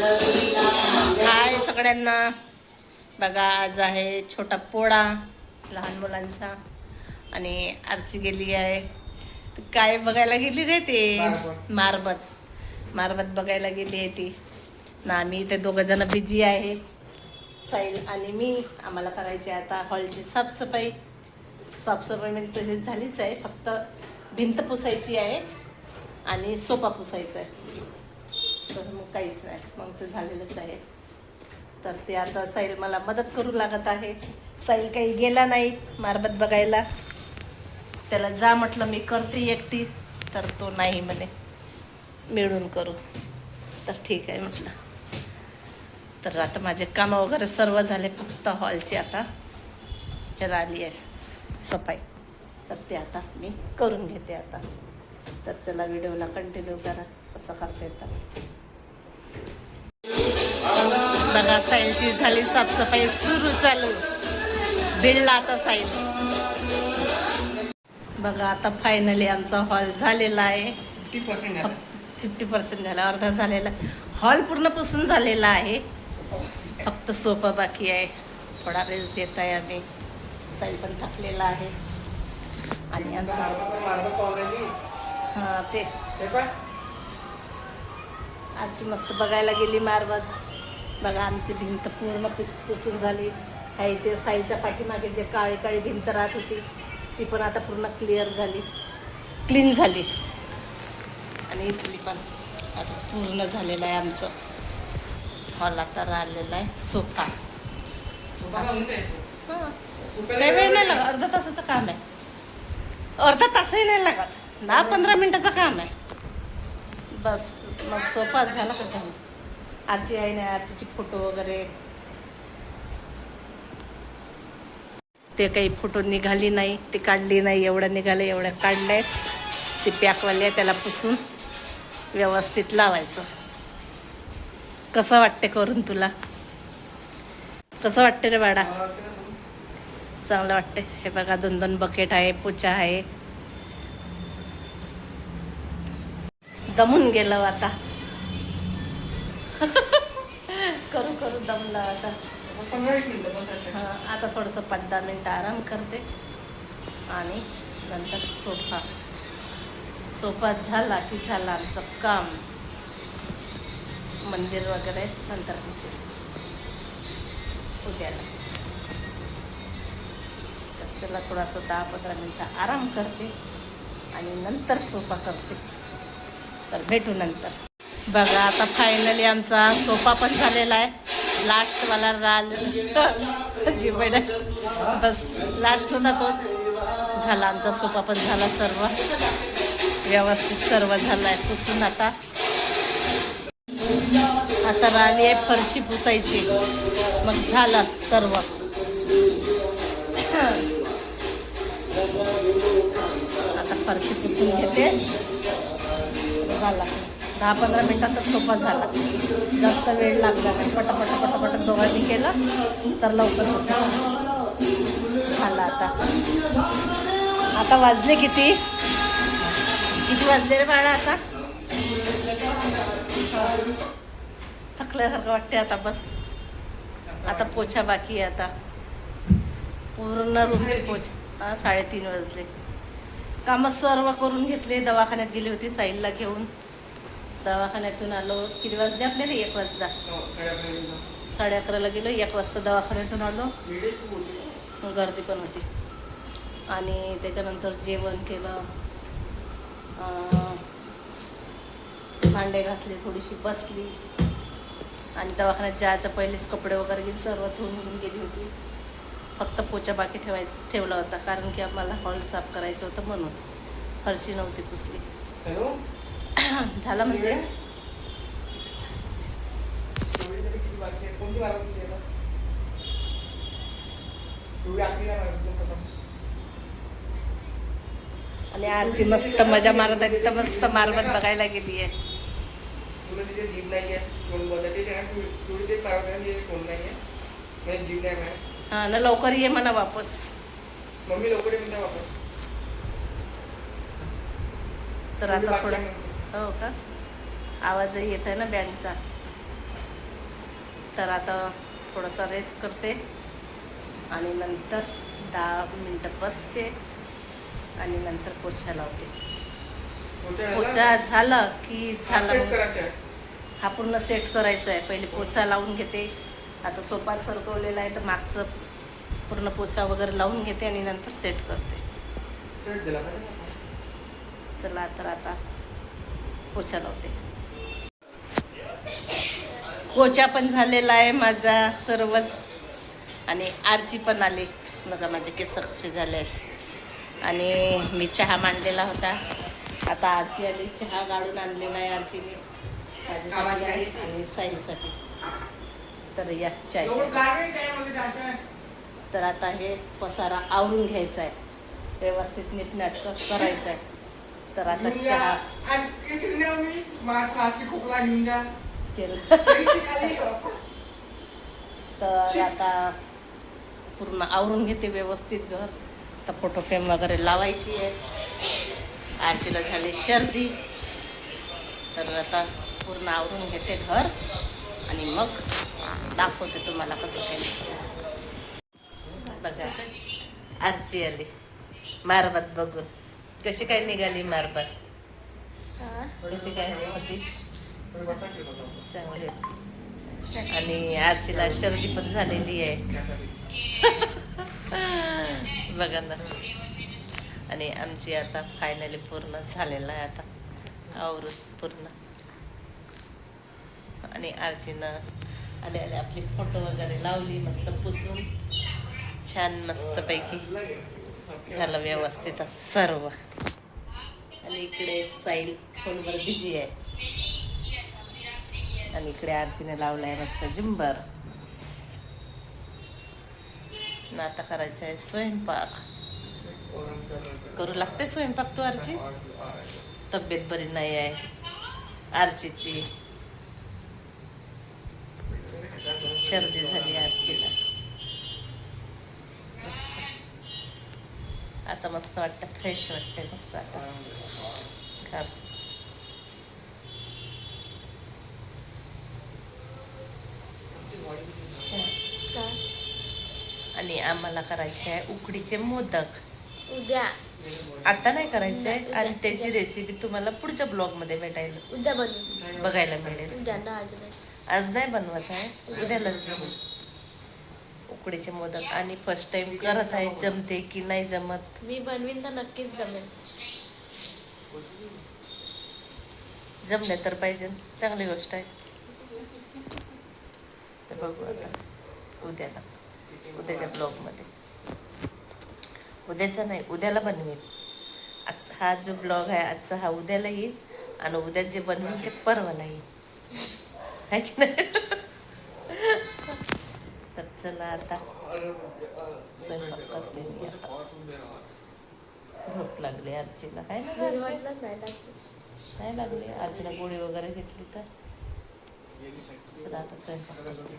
हाय सगळ्यांना. बघा आज आहे छोटा पोळा लहान मुलांचा. आणि आरची गेली आहे. काय बघायला गेली रे ते? मारबत. मारबत. बघायला गेली आहे ती. ना आम्ही ते दोघं जण बिझी आहे. साईल आणि मी. आम्हाला करायची आता हॉलची साफसफाई. साफसफाई म्हणजे तशीच झालीच आहे. फक्त भिंत पुसायची आहे आणि सोफा पुसायचा आहे. तर मग काहीच नाही. मग ते झालेलंच आहे. तर ते आता साईल मला मदत करू लागत आहे. साईल काही गेला नाही मारबत बघायला. त्याला जा म्हटलं मी करते एकटी. तर तो नाही म्हणे. मिळून करू. तर ठीक आहे म्हटलं. तर आता माझे कामं वगैरे सर्व झाले फक्त हॉलची आता. हे राहिली आहे स- सफाई. तर ते आता मी करून घेते आता. तर चला व्हिडिओला कंटिन्यू करा. कसं करता येतं बघा साईलची झाली साफसफाई सुरू चालू. भिडला आता साईल. बघा आता फायनली आमचा हॉल झालेला आहे. फिफ्टी पर्सेंट फिफ्टी पर्सेंट झाला अर्धा झालेला. हॉल पूर्ण पुसून झालेला आहे. फक्त सोफा बाकी आहे. थोडा रेस्ट घेत आहे आम्ही. साईल पण टाकलेला आहे. आणि आमचा हां ते. आजची मस्त बघायला गेली मारवत बघा आमची भिंत पूर्ण पुस पुसून झाली. आहे ते साईच्या पाठीमागे जे काळी काळी भिंत राहत होती ती पण आता पूर्ण क्लिअर झाली. क्लीन झाली. आणि इथली पण आता पूर्ण झालेलं आहे आमचं. हॉल आता राहिलेला आहे. सोफा. काही वेळ नाही लागत. अर्धा तासाचं काम आहे. अर्धा तासही नाही लागत. दहा पंधरा मिनिटाचं काम आहे. बस मग सोपा झाला का झाला? आरची आहे नाही आरचीची फोटो वगैरे. ते काही फोटो निघाली नाही ते काढली नाही एवढं निघालं एवढं काढलंय. ते पॅकवाले आहे त्याला पुसून व्यवस्थित लावायचं. कसं वाटते करून तुला? कसं वाटते रे बाडा चांगलं वाटते हे बघा दोन दोन बकेट आहे पोचा आहे. दमून गेलं आता. करू करू दमलं आता. हा, आता थोडंसं पाच दहा मिनटं आराम करते. आणि नंतर सोफा. सोफा झाला की झालं आमचं काम. मंदिर वगैरे नंतर दिसेल. उद्याला तर चला थोडासा दहा पंधरा मिनटं आराम करते. आणि नंतर सोफा करते. तर भेटू नंतर. बघा आता फायनली आमचा सोफा पण झालेला आहे. लास्टवाला राज जी बस लास्ट होता तोच. झाला आमचा सोफा पण झाला सर्व. व्यवस्थित सर्व झाला आहे पुसून आता. आता राहिली आहे फरशी पुसायची. मग झालं सर्व. आता फरशी पुसून घेते. झाला. दहा पंधरा मिनटातच सोपा झाला. जास्त वेळ लागला नाही. पटापट पटापट दोघांनी केलं तर लवकर होतं. झालं आता. आता वाजले किती? किती वाजले रे बाळा आता? थकल्यासारखं वाटते आता बस. आता पोछा बाकी आहे आता. पूर्ण रूमची पोछ. हा साडेतीन वाजले. कामं सर्व करून घेतले दवाखान्यात गेली होती साईलला घेऊन. दवाखान्यातून आलो. किती वाजले आपल्याला? एक वाजता. हो, साडे अकराला गेलो. एक वाजता दवाखान्यातून आलो. गर्दी पण होती. आणि त्याच्यानंतर जेवण केलं. भांडे घासले थोडीशी बसली. आणि दवाखान्यात जायच्या पहिलेच कपडे वगैरे घेऊन सर्व धुवून घेऊन गेली होती. फक्त पोचा बाकी ठेवाय ठेवला होता. कारण की आम्हाला हॉल साफ करायचं होतं म्हणून. फरशी नव्हती पुसली. हॅलो? झाला प्रथम. आणि आरची मस्त मजा मारत आहे मस्त मारबत बघायला गेली आहे तुला तिथे जीभ नाही आहे कोण बोलते ते तू तुला ते मारत नाही तिथे कोण नाही आहे म्हणजे जीभ नाही आहे हा ना लवकर ये म्हणा वापस मम्मी लवकर ये म्हणते वापस तर आता थोडा. हो का? आवाजही येत आहे ना बँडचा. तर आता थोडासा रेस्ट करते आणि नंतर दहा मिनटं बसते आणि नंतर पोछा लावते. पोछा झाला? की झाला. हा पूर्ण सेट करायचा आहे. पहिले पोछा लावून घेते. आता सोफा सरकवलेला आहे तर मागचं पूर्ण पोछा वगैरे लावून घेते आणि नंतर सेट करते. सेट दिला पाहिजे चला तर आता पोछा लावते पोछा पण झालेला आहे माझा सर्वच. आणि आरची पण आली. बघा माझे केस कसे झाले आहेत. आणि मी चहा मांडलेला होता. आता आरची आली. चहा गाळून आणलेला आहे आरचीने आणि साईसाठी. तर या चाय. तर आता हे पसारा आवरून घ्यायचा आहे. व्यवस्थित नीटनाटकं करायचं आहे. तर आता. चहा आणि किती नेऊ मी माझा सासरी खोकला घेऊन जा केलं. पैसे खाली वापस. तर आता पूर्ण आवरून घेते व्यवस्थित घर. तर फोटो फ्रेम वगैरे लावायची आहे. आजीला झाली सर्दी. तर आता पूर्ण आवरून घेते घर. आणि मग दाखवते तुम्हाला कसं काय बघा. आरची आली. मारबात बघून. कशी काय निघाली मारबात कशी काय होती. चांगली आणि आरचीला सर्दी पण झालेली आहे. बघा ना. आणि आमची आता फायनली पूर्ण झालेलं आहे आता. आवरून पूर्ण. आणि आरचीनं आले आले आपली फोटो वगैरे लावली मस्त पुसून. छान मस्तपैकी झालं व्यवस्थित सर्व. आणि इकडे साईल फोनवर बिझी आहे. आणि इकडे आरचीने लावलाय मस्त जुंबर आता करायचं आहे स्वयंपाक. करू लागते स्वयंपाक तू आरची तब्येत बरी नाही आहे. आरचीची सर्दी झाली आरचीला आता मस्त वाटतं फ्रेश वाटते मस्त आता. घर आणि आम्हाला करायचे आहे उकडीचे मोदक. उद्या. आता नाही करायचे आहे आणि त्याची रेसिपी तुम्हाला पुढच्या ब्लॉगमध्ये भेटायला. उद्या बनवू. बघायला मिळेल. उद्या ना आज नाही. आज नाही बनवत आहे उद्यालाच बनवू. उकडीचे मोदक आणि फर्स्ट टाइम करत आहे जमते की नाही जमत? मी बनवीन तर नक्कीच जमेल. जमले तर पाहिजे. चांगली गोष्ट आहे. तर बघू आता. उद्याला उद्याच्या ब्लॉगमध्ये उद्याचा नाही उद्याला बनवेल आज हा जो ब्लॉग आहे आजचा हा उद्याला येईल आणि उद्या जे बनवेल ते परवाला येईल. आहे की नाही? चला आता. स्वयंपाक करते मी आता. भूक लागली आरचीला आहे ना आरची? नाही लागली. आरचीला गोळी वगैरे घेतली तर. चला आता स्वयंपाक करते.